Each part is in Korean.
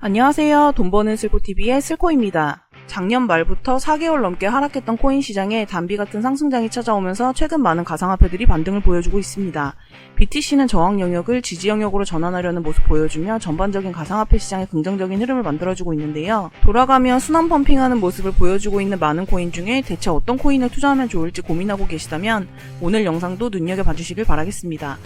안녕하세요. 돈 버는 슬코TV의 슬코입니다. 작년 말부터 4개월 넘게 하락했던 코인 시장에 단비 같은 상승장이 찾아오면서 최근 많은 가상화폐들이 반등을 보여주고 있습니다. BTC는 저항 영역을 지지 영역으로 전환하려는 모습 보여주며 전반적인 가상화폐 시장에 긍정적인 흐름을 만들어주고 있는데요. 돌아가며 순환 펌핑하는 모습을 보여주고 있는 많은 코인 중에 대체 어떤 코인을 투자하면 좋을지 고민하고 계시다면 오늘 영상도 눈여겨봐 주시길 바라겠습니다.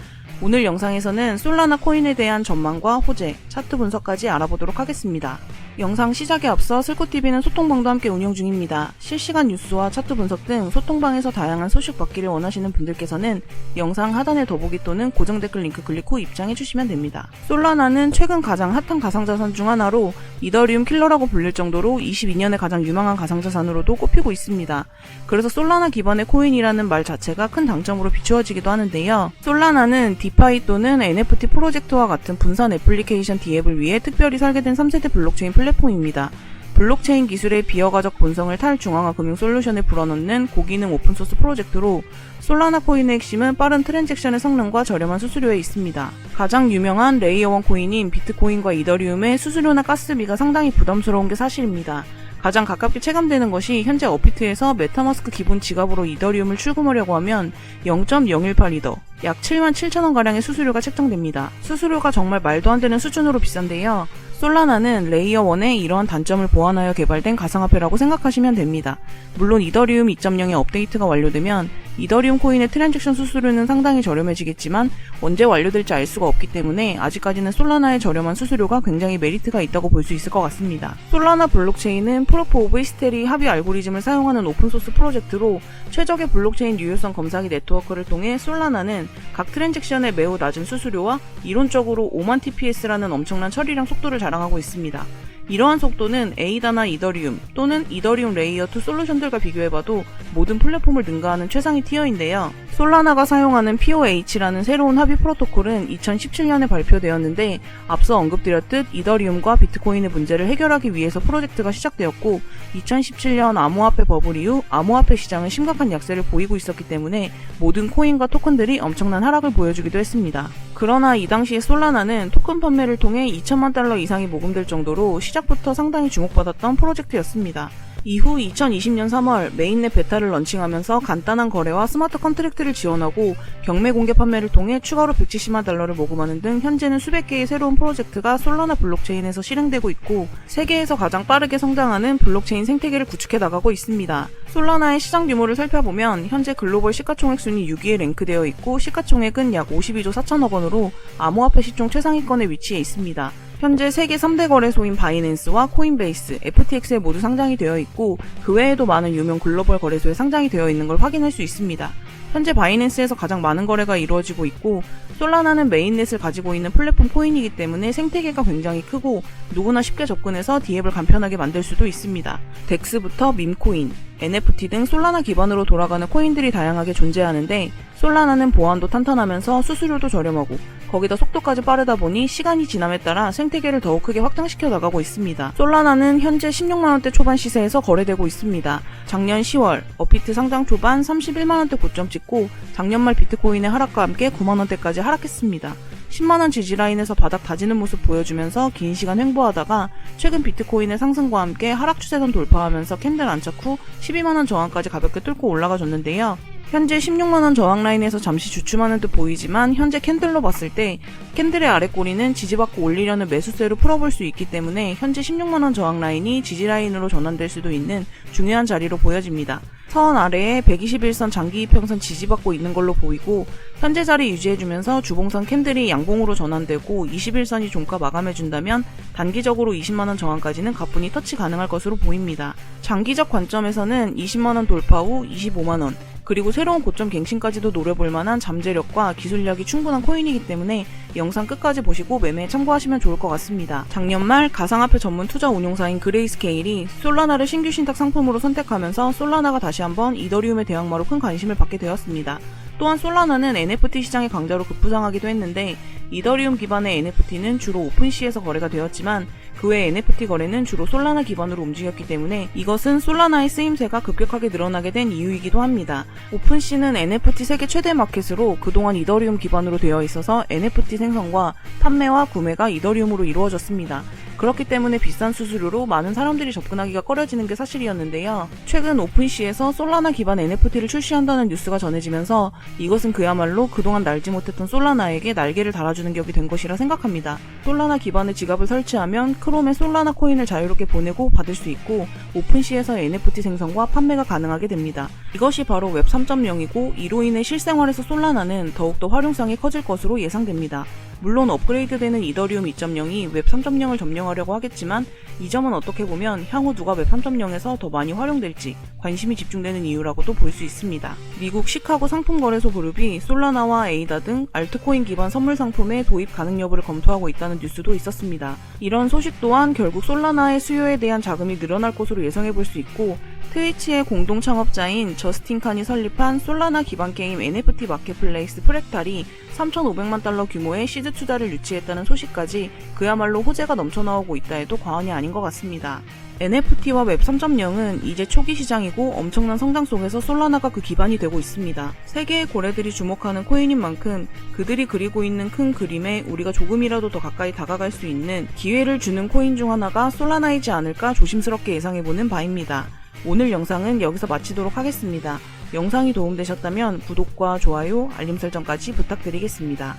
오늘 영상에서는 솔라나 코인에 대한 전망과 호재, 차트 분석까지 알아보도록 하겠습니다. 영상 시작에 앞서 슬코TV는 소통방도 함께 운영 중입니다. 실시간 뉴스와 차트 분석 등 소통방에서 다양한 소식 받기를 원하시는 분들께서는 영상 하단의 더보기 또는 고정 댓글 링크 클릭 후 입장해 주시면 됩니다. 솔라나는 최근 가장 핫한 가상자산 중 하나로 이더리움 킬러라고 불릴 정도로 22년에 가장 유망한 가상자산으로도 꼽히고 있습니다. 그래서 솔라나 기반의 코인이라는 말 자체가 큰 장점으로 비추어지기도 하는데요. 솔라나는 디파이 또는 NFT 프로젝트와 같은 분산 애플리케이션 디앱을 위해 특별히 설계된 3세대 블록체인 플랫폼 입니다. 블록체인 기술의 비허가적 본성을 탈중앙화 금융 솔루션에 불어넣는 고기능 오픈소스 프로젝트로 솔라나 코인의 핵심은 빠른 트랜잭션의 성능과 저렴한 수수료에 있습니다. 가장 유명한 레이어1 코인인 비트코인과 이더리움의 수수료나 가스비가 상당히 부담스러운 게 사실입니다. 가장 가깝게 체감되는 것이 현재 어피트에서 메타마스크 기본 지갑으로 이더리움을 출금하려고 하면 0.018이더, 약 7만 7천원 가량의 수수료가 책정됩니다. 수수료가 정말 말도 안 되는 수준으로 비싼데요. 솔라나는 레이어 1의 이러한 단점을 보완하여 개발된 가상화폐라고 생각하시면 됩니다. 물론 이더리움 2.0의 업데이트가 완료되면 이더리움 코인의 트랜잭션 수수료는 상당히 저렴해지겠지만 언제 완료될지 알 수가 없기 때문에 아직까지는 솔라나의 저렴한 수수료가 굉장히 메리트가 있다고 볼 수 있을 것 같습니다. 솔라나 블록체인은 프로프 오브 히스테리 합의 알고리즘을 사용하는 오픈소스 프로젝트로 최적의 블록체인 유효성 검사기 네트워크를 통해 솔라나는 각 트랜잭션의 매우 낮은 수수료와 이론적으로 5만 TPS라는 엄청난 처리량 속도를 자랑하고 있습니다. 이러한 속도는 에이다나 이더리움 또는 이더리움 레이어 2 솔루션들과 비교해봐도 모든 플랫폼을 능가하는 최상위 티어인데요. 솔라나가 사용하는 POH라는 새로운 합의 프로토콜은 2017년에 발표되었는데 앞서 언급드렸듯 이더리움과 비트코인의 문제를 해결하기 위해서 프로젝트가 시작되었고 2017년 암호화폐 버블 이후 암호화폐 시장은 심각한 약세를 보이고 있었기 때문에 모든 코인과 토큰들이 엄청난 하락을 보여주기도 했습니다. 그러나 이 당시에 솔라나는 토큰 판매를 통해 2천만 달러 이상이 모금될 정도로 시작부터 상당히 주목받았던 프로젝트였습니다. 이후 2020년 3월 메인넷 베타를 런칭하면서 간단한 거래와 스마트 컨트랙트를 지원하고 경매 공개 판매를 통해 추가로 170만 달러를 모금하는 등 현재는 수백 개의 새로운 프로젝트가 솔라나 블록체인에서 실행되고 있고 세계에서 가장 빠르게 성장하는 블록체인 생태계를 구축해 나가고 있습니다. 솔라나의 시장 규모를 살펴보면 현재 글로벌 시가총액 순위 6위에 랭크되어 있고 시가총액은 약 52조 4천억 원으로 암호화폐 시총 최상위권에 위치해 있습니다. 현재 세계 3대 거래소인 바이낸스와 코인베이스, FTX에 모두 상장이 되어 있고 그 외에도 많은 유명 글로벌 거래소에 상장이 되어 있는 걸 확인할 수 있습니다. 현재 바이낸스에서 가장 많은 거래가 이루어지고 있고 솔라나는 메인넷을 가지고 있는 플랫폼 코인이기 때문에 생태계가 굉장히 크고 누구나 쉽게 접근해서 디앱을 간편하게 만들 수도 있습니다. 덱스부터 밈코인, NFT 등 솔라나 기반으로 돌아가는 코인들이 다양하게 존재하는데 솔라나는 보안도 탄탄하면서 수수료도 저렴하고 거기다 속도까지 빠르다 보니 시간이 지남에 따라 생태계를 더욱 크게 확장시켜 나가고 있습니다. 솔라나는 현재 16만원대 초반 시세에서 거래되고 있습니다. 작년 10월 어피트 상장 초반 31만원대 고점 찍고 작년 말 비트코인의 하락과 함께 9만원대까지 하락했습니다. 10만원 지지라인에서 바닥 다지는 모습 보여주면서 긴 시간 횡보하다가 최근 비트코인의 상승과 함께 하락 추세선 돌파하면서 캔들 안착 후 12만원 저항까지 가볍게 뚫고 올라가 줬는데요. 현재 16만원 저항 라인에서 잠시 주춤하는 듯 보이지만 현재 캔들로 봤을 때 캔들의 아래 꼬리는 지지받고 올리려는 매수세로 풀어볼 수 있기 때문에 현재 16만원 저항 라인이 지지 라인으로 전환될 수도 있는 중요한 자리로 보여집니다. 선 아래에 121선 장기 이평선 지지받고 있는 걸로 보이고 현재 자리 유지해주면서 주봉선 캔들이 양봉으로 전환되고 21선이 종가 마감해준다면 단기적으로 20만원 저항까지는 가뿐히 터치 가능할 것으로 보입니다. 장기적 관점에서는 20만원 돌파 후 25만원 그리고 새로운 고점 갱신까지도 노려볼 만한 잠재력과 기술력이 충분한 코인이기 때문에 영상 끝까지 보시고 매매에 참고하시면 좋을 것 같습니다. 작년 말 가상화폐 전문 투자 운용사인 그레이스케일이 솔라나를 신규 신탁 상품으로 선택하면서 솔라나가 다시 한번 이더리움의 대항마로 큰 관심을 받게 되었습니다. 또한 솔라나는 NFT 시장의 강자로 급부상하기도 했는데 이더리움 기반의 NFT는 주로 오픈시에서 거래가 되었지만 그 외 NFT 거래는 주로 솔라나 기반으로 움직였기 때문에 이것은 솔라나의 쓰임새가 급격하게 늘어나게 된 이유이기도 합니다. 오픈시는 NFT 세계 최대 마켓으로 그동안 이더리움 기반으로 되어 있어서 NFT 생성과 판매와 구매가 이더리움으로 이루어졌습니다. 그렇기 때문에 비싼 수수료로 많은 사람들이 접근하기가 꺼려지는 게 사실이었는데요. 최근 오픈시에서 솔라나 기반 NFT를 출시한다는 뉴스가 전해지면서 이것은 그야말로 그동안 날지 못했던 솔라나에게 날개를 달아주는 격이 된 것이라 생각합니다. 솔라나 기반의 지갑을 설치하면 크롬에 솔라나 코인을 자유롭게 보내고 받을 수 있고 오픈시에서 NFT 생성과 판매가 가능하게 됩니다. 이것이 바로 웹 3.0이고 이로 인해 실생활에서 솔라나는 더욱더 활용성이 커질 것으로 예상됩니다. 물론 업그레이드되는 이더리움 2.0이 웹 3.0을 점령하려고 하겠지만 이 점은 어떻게 보면 향후 누가 웹 3.0에서 더 많이 활용될지 관심이 집중되는 이유라고도 볼 수 있습니다. 미국 시카고 상품거래소 그룹이 솔라나와 에이다 등 알트코인 기반 선물 상품의 도입 가능 여부를 검토하고 있다는 뉴스도 있었습니다. 이런 소식 또한 결국 솔라나의 수요에 대한 자금이 늘어날 것으로 예상해 볼 수 있고 트위치의 공동 창업자인 저스틴 칸이 설립한 솔라나 기반 게임 NFT 마켓플레이스 프랙탈이 3,500만 달러 규모의 시드 투자를 유치했다는 소식까지 그야말로 호재가 넘쳐나오고 있다 해도 과언이 아닌 것 같습니다. NFT와 웹 3.0은 이제 초기 시장이고 엄청난 성장 속에서 솔라나가 그 기반이 되고 있습니다. 세계의 고래들이 주목하는 코인인 만큼 그들이 그리고 있는 큰 그림에 우리가 조금이라도 더 가까이 다가갈 수 있는 기회를 주는 코인 중 하나가 솔라나이지 않을까 조심스럽게 예상해보는 바입니다. 오늘 영상은 여기서 마치도록 하겠습니다. 영상이 도움되셨다면 구독과 좋아요, 알림 설정까지 부탁드리겠습니다.